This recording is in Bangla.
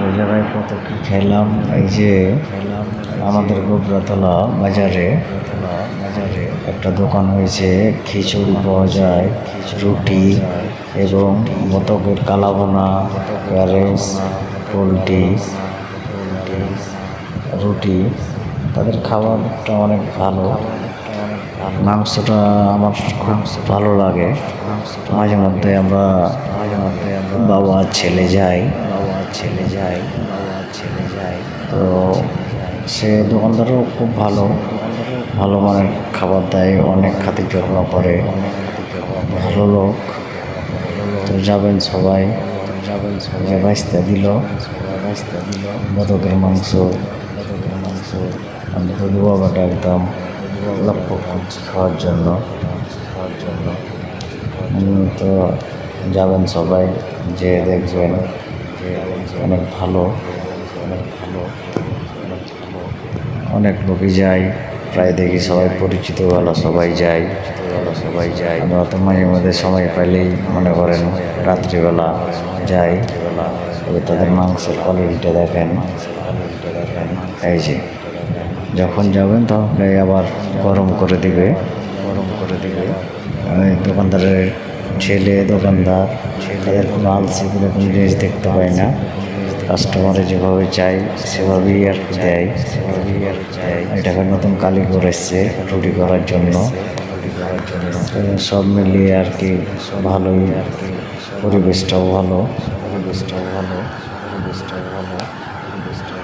তো জায়গায় কত কি খেলাম? এই যে আমাদের গোবরাতলা বাজারে বাজারে একটা দোকান হয়েছে, খিচুড়ি পাওয়া যায়, রুটি এবং মতকের কালাবোনা প্যারেস পোলট্রি, রুটি। তাদের খাবারটা অনেক ভালো। মাংসটা আমার খুব ভালো লাগে। মাঝে মধ্যে আমরা মাঝে মধ্যে বাবা ছেলে যাই। ছেলে যায় বাবা ছেলে যায় তো সে দোকানদারও খুব ভালো ভালো মানের খাবার দেয় অনেক খাতির যত্ন করে ভালো লোক। তো যাবেন সবাই যাবেন সবাই বাঁচতে দিল বাঁচতে দিল বদকের মাংস বদকের মাংস আমি তো বাবাটা একদম লক্ষ্য করছি খাওয়ার জন্য। খাওয়ার জন্য তো যাবেন সবাই যে দেখবেন অনেক ভালো অনেক ভালো অনেক লোকই যায়, প্রায় দেখি সবাই পরিচিত ভালো সবাই যায়। সবাই যায় আমরা তো মাঝে মধ্যে সময় পাইলেই মনে করেন রাত্রিবেলা যাই, তবে তাদের মাংসের কোয়ালিটিটা দেখেন। এই যে, যখন যাবেন তখন আবার গরম করে দিবে। গরম করে দিবে দোকানদারের ছেলে, দোকানদার তাদের কোনো আলসি কোনো জিনিস দেখতে পায় না। কাস্টমারে যেভাবে চাই সেভাবেই আর দেয় সেভাবেই আর দেয়। এটাকে নতুন কালীপুর এসছে রুটি করার জন্য। সব মিলিয়ে আর কি ভালোই আর কি। পরিবেশটাও ভালো। পরিবেশটাও ভালো পরিবেশটাও